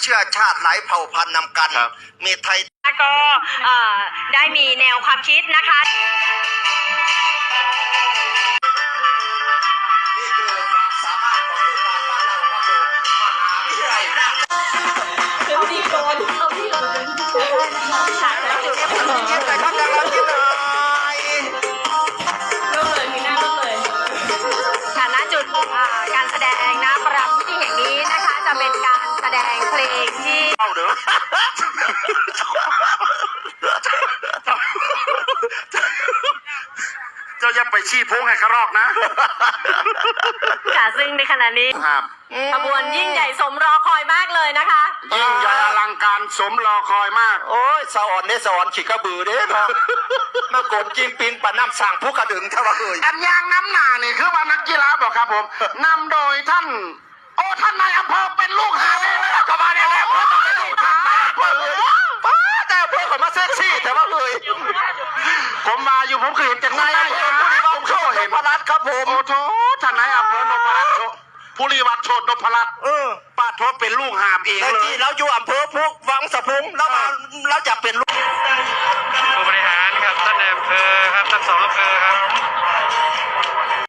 เชื้อชาติหลายเผ่าพันธุ์นำกัน ครับ มีไทย ก็เอ่อได้มีแนวความคิดนะคะ นี่คือความสามารถของลูกหลานบ้านเราครับผมมหาวิทยาลัยราชภัฏคือพิธีกรเอาพิธีกรเป็นพิธีกรได้นะคะยิ้มไปครับดังๆยิ้มหน่อ ลงที่ เข้าเด้อเจ้าอย่าไปชี้พงให้กระรอกนะค่ะซึ่งในขณะนี้ครับขบวนยิ่งใหญ่สมรอคอยมากเลยนะคะ ยิ่งใหญ่อลังการสมรอคอยมาก โอ้ยสะอ่อนเนี่ยสะอ่อนขีกระบือเด้เนาะมากดจิงปิงปะน้ำสั่งผู้กระดึงเท่าไหร่เอ่ยอันยางน้ำหนานี่คือว่านักกีฬาบอกครับผมนำโดยท่าน โอ้ท่านนายอำเภอ ซ็กซี่แต่ว่าเอ่ยผมมาอยู่ผมเคยเห็นจากนายนายอำเภอำอเภอผู้ผู้ดีดีว่าว่าโชโชคเห็เห็นนพรัตน์ครับผมโอ้โถท่านนายอำเภอนพรัตน์โชผู้รีวัดโชดนพรัตน์เออป้าโทษเป็นลูกหาบเองแต่เลย ที่เราอยู่อำเภอพุกวังสะพุงแล้วมาเราจะเป็นลูก